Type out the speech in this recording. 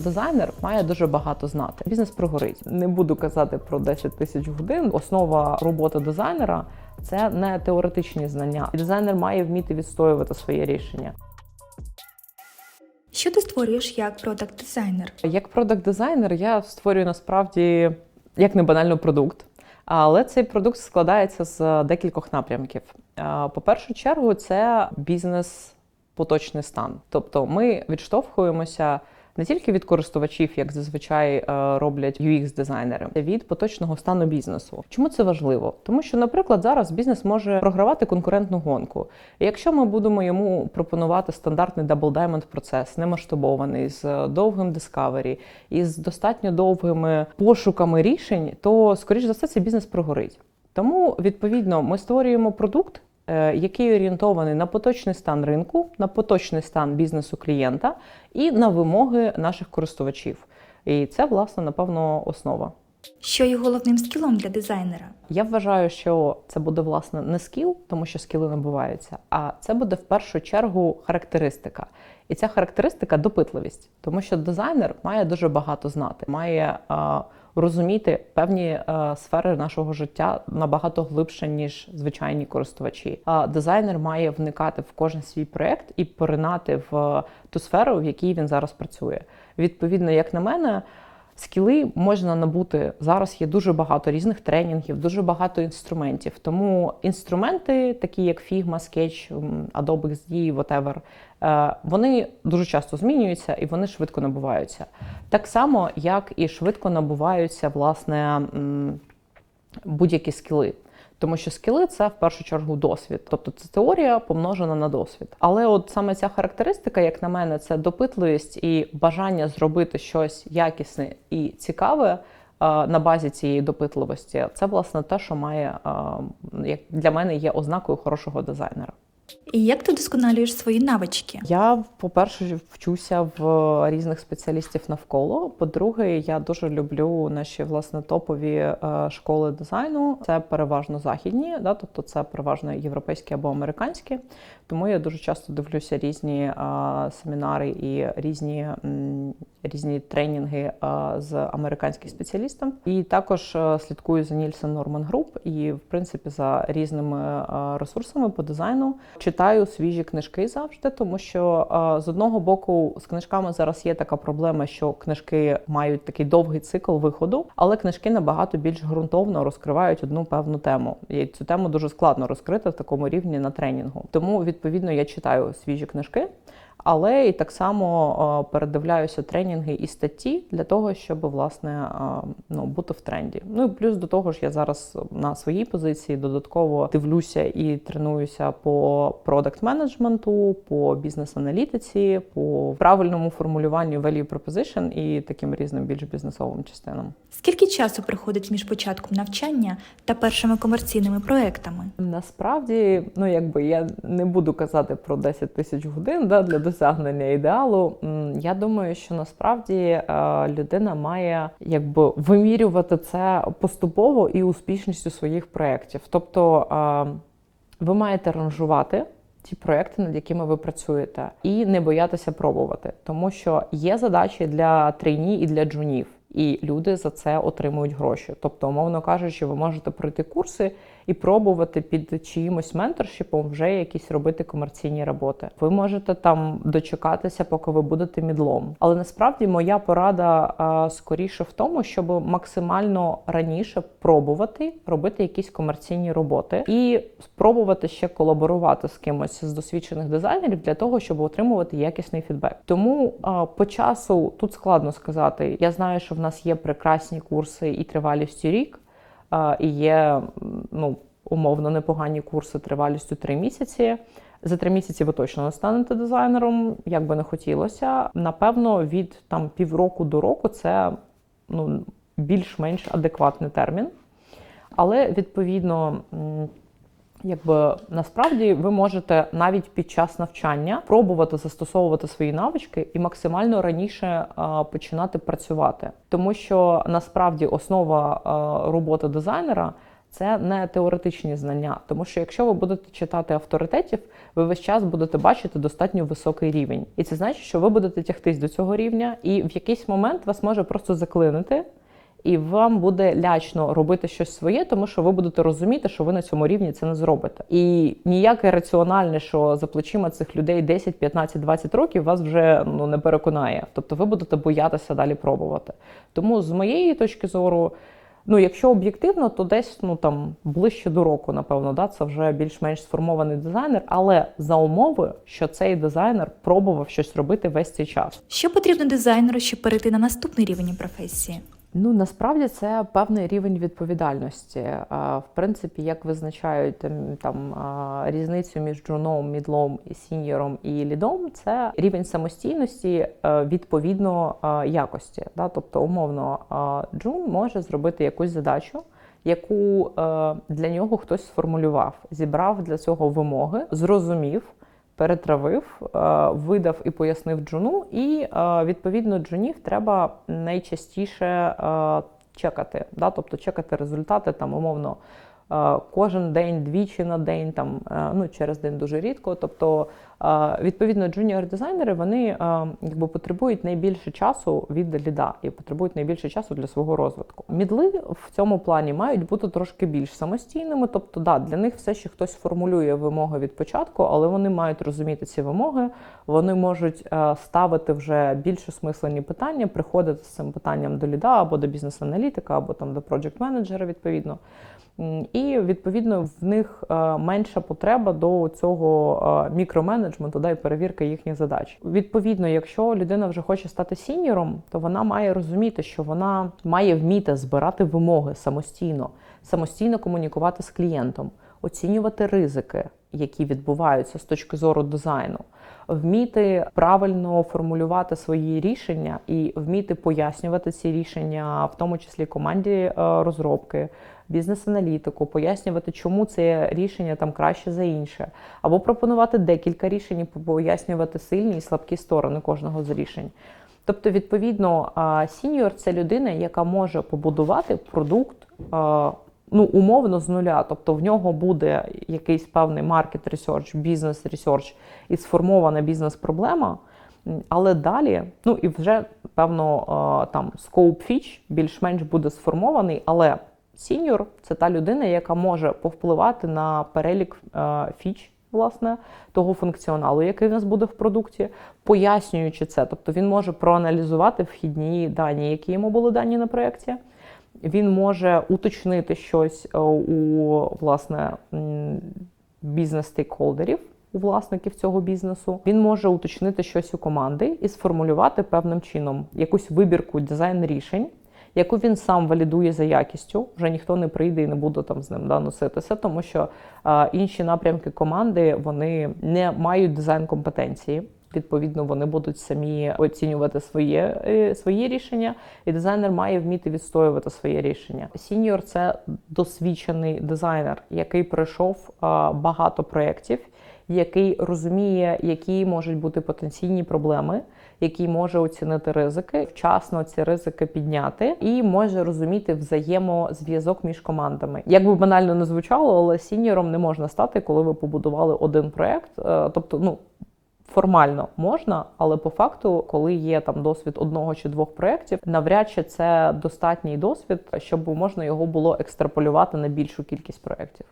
Дизайнер має дуже багато знати. Бізнес прогорить. Не буду казати про 10 тисяч годин. Основа роботи дизайнера це не теоретичні знання. Дизайнер має вміти відстоювати своє рішення. Що ти створюєш як продакт-дизайнер? Як продакт-дизайнер я створюю насправді як не банально продукт. Але цей продукт складається з декількох напрямків. Е, По першу чергу, це бізнес поточний стан. Тобто ми відштовхуємося не тільки від користувачів, як зазвичай е, роблять UX-дизайнери, а від поточного стану бізнесу. Чому це важливо? Тому що, наприклад, зараз бізнес може програвати конкурентну гонку. І якщо ми будемо йому пропонувати стандартний Double Diamond процес, немасштабований з довгим discovery, із достатньо довгими пошуками рішень, то скоріш за все цей бізнес прогорить. Тому відповідно ми створюємо продукт, який орієнтований на поточний стан ринку, на поточний стан бізнесу клієнта і на вимоги наших користувачів. І це, власне, напевно, основа. Що є головним скілом для дизайнера? Я вважаю, що це буде власне не скіл, тому що скіли набуваються, а це буде в першу чергу характеристика. І ця характеристика допитливість, тому що дизайнер має дуже багато знати, має е, розуміти певні е, сфери нашого життя набагато глибше, ніж звичайні користувачі. А дизайнер має вникати в кожен свій проект і поринати в ту сферу, в якій він зараз працює. Відповідно, як на мене. Скіли можна набути зараз. Є дуже багато різних тренінгів, дуже багато інструментів. Тому інструменти, такі як Figma, Sketch, Adobe XD, whatever, е, вони дуже часто змінюються і вони швидко набуваються. Так само, як і швидко набуваються власне будь-які скіли. Тому що скіли це в першу чергу досвід, тобто це теорія помножена на досвід. Але от саме ця характеристика, як на мене, це допитливість і бажання зробити щось якісне і цікаве. е, На базі цієї допитливості це власне те, що має е, як для мене є ознакою хорошого дизайнера. І як ти вдосконалюєш свої навички? Я, по-перше, вчуся в різних спеціалістів навколо. По-друге, я дуже люблю наші власне топові е, школи дизайну. Це переважно західні, да, тобто це переважно європейські або американські. Тому я дуже часто дивлюся різні е, семінари і різні, різні тренінги е, з американських спеціалістів. І також слідкую за Nielsen Norman Group і, в принципі, за різними ресурсами по дизайну. Читаю свіжі книжки завжди, тому що з одного боку з книжками зараз є така проблема, що книжки мають такий довгий цикл виходу, але книжки набагато більш ґрунтовно розкривають одну певну тему. І цю тему дуже складно розкрити в такому рівні на тренінгу. Тому відповідно я читаю свіжі книжки. Але і так само е, передивляюся тренінги і статті для того, щоб власне е, ну бути в тренді. Ну і плюс до того ж, я зараз на своїй позиції додатково дивлюся і тренуюся по продакт менеджменту, по бізнес-аналітиці, по правильному формулюванню value proposition і таким різним більш бізнесовим частинам. Скільки часу приходить між початком навчання та першими комерційними проектами? Насправді, ну якби я не буду казати про 10 тисяч годин да, для досягнення ідеалу. Я думаю, що насправді е, людина має якби вимірювати це поступово і успішністю своїх проєктів. Тобто е, ви маєте ранжувати. Ті проекти, над якими ви працюєте, і не боятися пробувати, тому що є задачі для трейні і для джунів, і люди за це отримують гроші. Тобто, умовно кажучи, ви можете пройти курси і пробувати під чиїмось менторшіпом вже якісь робити комерційні роботи. Ви можете там дочекатися, поки ви будете мідлом. Але насправді моя порада а, скоріше в тому, щоб максимально раніше пробувати робити якісь комерційні роботи і спробувати ще колаборувати з кимось з досвідчених дизайнерів для того, щоб отримувати якісний фідбек. Тому а, по часу тут складно сказати. Я знаю, що в нас є прекрасні курси і тривалістю рік. І є ну, умовно непогані курси тривалістю три місяці. За три місяці ви точно не станете дизайнером, як би не хотілося. Напевно, від там півроку до року це ну, більш-менш адекватний термін. Але відповідно, якби насправді ви можете навіть під час навчання пробувати застосовувати свої навички і максимально раніше а, починати працювати, тому що насправді основа а, роботи дизайнера це не теоретичні знання, тому що якщо ви будете читати авторитетів, ви весь час будете бачити достатньо високий рівень. І це значить, що ви будете тягтись до цього рівня, і в якийсь момент вас може просто заклинити, і вам буде лячно робити щось своє, тому що ви будете розуміти, що ви на цьому рівні це не зробите. І ніяке раціональне, що за плечима цих людей 10, 15, 20 років вас вже ну не переконає. Тобто ви будете боятися далі пробувати. Тому з моєї точки зору. Ну, якщо об'єктивно, то десь ну там ближче до року, напевно, да, це вже більш-менш сформований дизайнер, але за умови, що цей дизайнер пробував щось робити весь цей час. Що потрібно дизайнеру, щоб перейти на наступний рівень професії? Ну насправді це певний рівень відповідальності. В принципі, як визначають там, різницю між джуном, мідлом, сіньором і лідом, це рівень самостійності е, відповідно е, якості. Тобто, умовно, е, джун може зробити якусь задачу. Яку для нього хтось сформулював, зібрав для цього вимоги, зрозумів, перетравив, е, видав і пояснив джуну. І е, відповідно джунів треба найчастіше е, чекати. Да? Тобто чекати результати там умовно. Е, Кожен день, двічі на день, там е, ну через день дуже рідко. Тобто, е, відповідно, джуніор-дизайнери вони якби потребують найбільше часу від ліда і потребують найбільше часу для свого розвитку. Мідли в цьому плані мають бути трошки більш самостійними. Тобто, да, для них все ще хтось формулює вимоги від початку, але вони мають розуміти ці вимоги. Вони можуть ставити вже більш осмислені питання, приходити з цим питанням до ліда або до бізнес-аналітика, або там до проджект-менеджера, відповідно. І відповідно в них е, менша потреба до цього е, мікроменеджменту да, і перевірки їхніх задач. Відповідно, якщо людина вже хоче стати сіньором, то вона має розуміти, що вона має вміти збирати вимоги самостійно, самостійно комунікувати з клієнтом, оцінювати ризики, які відбуваються з точки зору дизайну, вміти правильно формулювати свої рішення і вміти пояснювати ці рішення, в тому числі команді е, розробки, бізнес-аналітику, пояснювати, чому це рішення там краще за інше, або пропонувати декілька рішень, і пояснювати сильні і слабкі сторони кожного з рішень. Тобто, відповідно, сіньор це людина, яка може побудувати продукт а, ну, умовно з нуля. Тобто в нього буде якийсь певний маркет ресерч, бізнес ресерч і сформована бізнес-проблема. Але далі, ну і вже певно там scope фіч більш-менш буде сформований, але сіньор це та людина, яка може повпливати на перелік е, фіч. Власне, того функціоналу, який в нас буде в продукті, пояснюючи це. Тобто він може проаналізувати вхідні дані, які йому були дані на проєкті. Він може уточнити щось е, у власне бізнес-стейкхолдерів, у власників цього бізнесу. Він може уточнити щось у команди і сформулювати певним чином якусь вибірку дизайн рішень, яку він сам валідує за якістю. Вже ніхто не прийде і не буде там з ним да, носитися, тому що а, інші напрямки команди вони не мають дизайн компетенції. Відповідно, вони будуть самі оцінювати своє, е, свої рішення, і дизайнер має вміти відстоювати своє рішення. Сіньор це досвідчений дизайнер, який пройшов багато проєктів, який розуміє, які можуть бути потенційні проблеми, який може оцінити ризики, вчасно ці ризики підняти, і може розуміти взаємозв'язок між командами. Як би банально не звучало, але сіньором не можна стати, коли ви побудували один проєкт. Е, Тобто, ну. Формально можна, але по факту, коли є там досвід одного чи двох проєктів, навряд чи це достатній досвід, щоб можна його було екстраполювати на більшу кількість проєктів.